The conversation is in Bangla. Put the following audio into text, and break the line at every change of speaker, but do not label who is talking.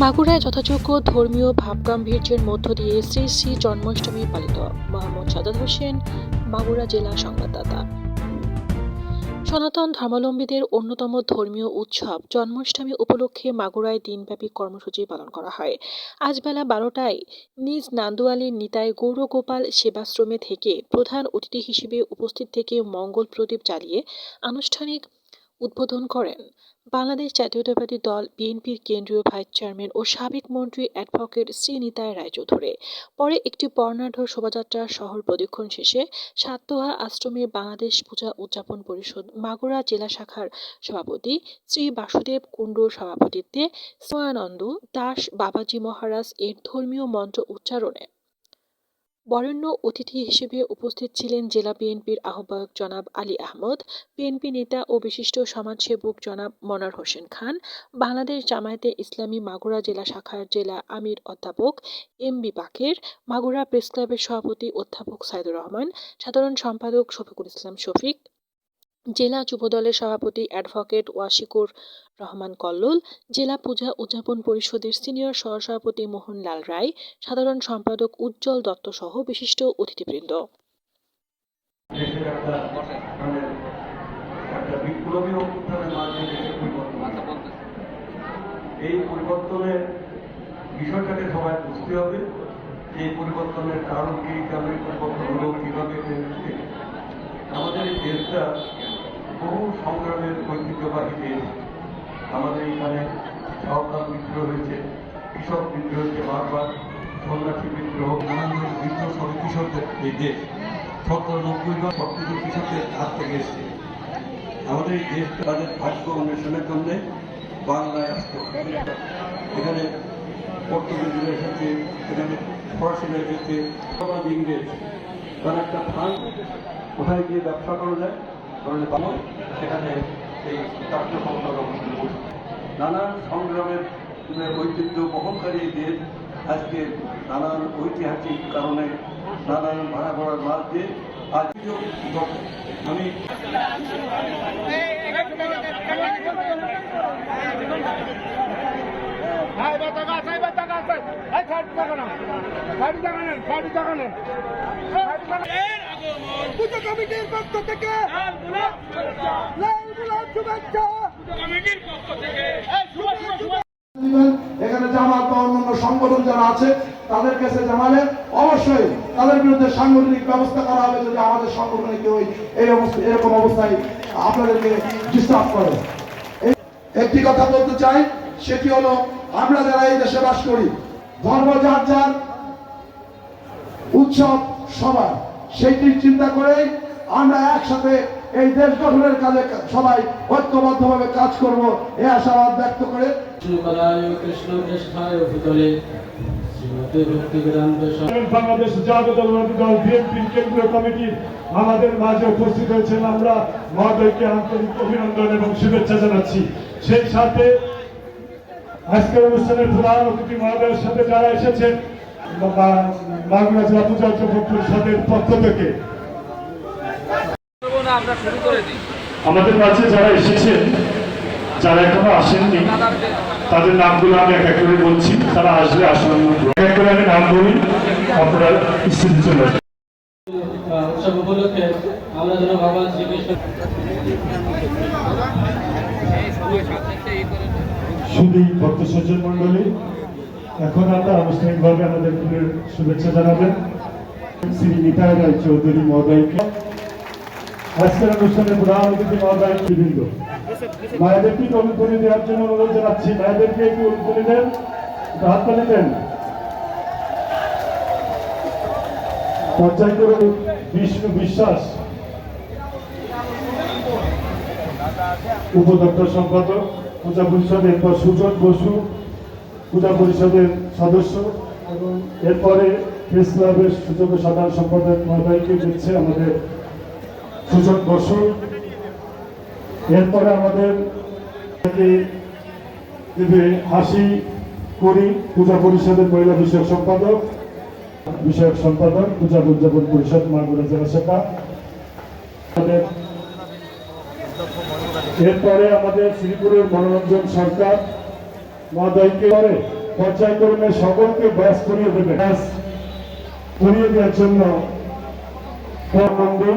মাগুরায় যথাযোগ্য ধর্মীয় ভাবগাম্ভীর্যের মধ্য দিয়ে শ্রী শ্রী জন্মাষ্টমী পালিত মোহাম্মদ সাদাত হোসেন, মাগুরা জেলা সংবাদদাতা। সনাতন ধর্মাবলম্বীদের অন্যতম ধর্মীয় উৎসব জন্মাষ্টমী উপলক্ষে মাগুরায় দিনব্যাপী কর্মসূচি পালন করা হয়। আজ বেলা বারোটায় নিজ নান্দুয়ালির নিতায় গৌরগোপাল সেবাশ্রমে থেকে প্রধান অতিথি হিসেবে উপস্থিত থেকে মঙ্গল প্রদীপ জ্বালিয়ে আনুষ্ঠানিক উদ্বোধন করেন। বাংলাদেশ জাতীয়তাবাদী দল, বিএনপির কেন্দ্রীয় ভাইস চেয়ারম্যান ও সাবেক মন্ত্রী অ্যাডভোকেট শ্রী নিতাই রায়চৌধুরী। পরে একটি বর্ণাঢ্য শোভাযাত্রা শহর প্রদক্ষিণ শেষে সাতোহা আশ্রমে বাংলাদেশ পূজা উদযাপন পরিষদ মাগুরা জেলা শাখার সভাপতি শ্রী বাসুদেব কুণ্ডুর সভাপতিত্বে সোয়ানন্দ দাস বাবাজি মহারাজ এর ধর্মীয় মন্ত্র উচ্চারণে বরেণ্য অতিথি হিসেবে উপস্থিত ছিলেন জেলা বিএনপির আহ্বায়ক জনাব আলী আহমদ, বিএনপি নেতা ও বিশিষ্ট সমাজসেবক জনাব মনার হোসেন খান, বাংলাদেশ জামায়াতে ইসলামী মাগুরা জেলা শাখার জেলা আমির অধ্যাপক M B Baker, Magura press ক্লাবের সভাপতি অধ্যাপক সাইদুর রহমান, সাধারণ সম্পাদক শফিকুল ইসলাম শফিক জেলা যুবদলের সভাপতি অ্যাডভোকেট ওয়াশিকুর রহমান কল্লোল, জেলা পূজা উদযাপন পরিষদের সিনিয়র সহসভাপতি মোহনলাল রায়, সাধারণ সম্পাদক উজ্জ্বল দত্ত সহ বিশিষ্ট অতিথিবৃন্দ।
এই পরিবর্তনের বিষয়টাকে সবাই বুঝতে হবে এই পরিবর্তনের কারণ কি পরিবর্তন হলো আমাদের এই দেশটা বহু সংগ্রামের ঐতিহ্যবাহী আমাদের এখানে সরকার বিদ্রোহ হয়েছে। কৃষক বিদ্রোহ হয়েছে, বারবার সন্ন্যাসী বিদ্রোহ, নানান বিদ্রোহ সব কৃষকদের এই দেশ। সত্তর নব্বই বা সবকিছু কৃষকের হাত থেকে এসছে। আমাদের এই দেশ তাদের ভাগ্য অন্বেষণের জন্যে বাংলায় আসতে এখানে পর্তুগিজরা এসেছে, এখানে ফরাসিরা এসেছে ইংরেজ। তার একটা ফান্ড কোথায় গিয়ে ব্যবসা করা যায়? সেখানে গঠন করছে। নানান সংগ্রামের ঐতিহ্য বহনকারী দেশ আজকে নানান ঐতিহাসিক কারণে নানান ভাড়া করার মাঝ দিয়ে আজ আমি
নেন নেন পুজো কমিটির পক্ষ থেকে লাল গোলাপ শুভেচ্ছা।
এখানে জামাত বা অন্যান্য সংগঠন যারা আছে তাদের কাছে জানালে অবশ্যই তাদের বিরুদ্ধে সাংগঠনিক ব্যবস্থা করা হবে যদি আমাদের সংগঠনে কেউ এই অবস্থা এরকম অবস্থায় আপনাদেরকে ডিস্টার্ব করে। একটি কথা বলতে চাই সেটি হলো আমরা যারা এই দেশে বাস করি ধর্ম যার যার উৎসব সবার। সেইটি চিন্তা করেই আমরা একসাথে এই দেশ গঠনের কাজে সবাই ঐক্যবদ্ধভাবে কাজ করব এই আশাবাদ ব্যক্ত করে।
কৃষ্ণ কৃষ্ণায়
বাংলাদেশ দল বিএনপির কেন্দ্রীয় আমাদের মাঝে উপস্থিত হয়েছেন আমরা মহোদয়কে আন্তরিক অভিনন্দন এবং শুভেচ্ছা জানাচ্ছি। সেই সাথে আজকের অনুষ্ঠানের প্রধান অতিথি মহোদয়ের সাথে যারা এসেছেন বা- মাগুরা জেলা পূজা পরিষদের পক্ষ থেকে। আমাদের মাঝে যারা এসেছেন যারা এখনও আসেননি তাদের নামগুলো আমি এক এক করে বলছি। তারা আসলে আসলে এক এক করে আমি নাম বলি আপনারা স্থিতি চলে।
উৎসব উপলক্ষে আমরা যেন ভগবান শ্রীকৃষ্ণ
শুধুই ভক্ত সজ্জন মন্ডলী এখন আমরা আনুষ্ঠানিকভাবে আমাদের ফুলের শুভেচ্ছা জানাবেন। শ্রী নিতাই রায় চৌধুরী মহোদয়কে। আজকের অনুষ্ঠানে প্রধান অতিথি মহোদয় বৃন্দ মায়েদেরকে একটু অনুপ্রাণি দেওয়ার জন্য অনুরোধ জানাচ্ছি। মায়েদেরকে একটু অনুপ্রাণি দেন হাত তালি দেন। করে বিষ্ণু বিশ্বাস। উপদপ্তর সম্পাদক পূজা পরিষদের এরপর সুজন বসু। পূজা পরিষদের সদস্য এবং এরপরে প্রেস ক্লাবের সুযোগ্য সাধারণ সম্পাদক মহোদয়কে দিচ্ছে আমাদের সুজন বসু এরপরে আমাদের হাসি করি পূজা পরিষদের মহিলা বিষয়ক সম্পাদক বিষয়ক সম্পাদক, পূজা উদযাপন পরিষদ মাগুরা জেলা শাখা। এরপরে আমাদের শ্রীপুরের মনোরঞ্জন সরকার। মহোদয়কে পরে পর্যায়ক্রমে সকলকে ব্যাস করিয়ে দেবে। ব্যাস করিয়ে দেওয়ার জন্য মন্দির।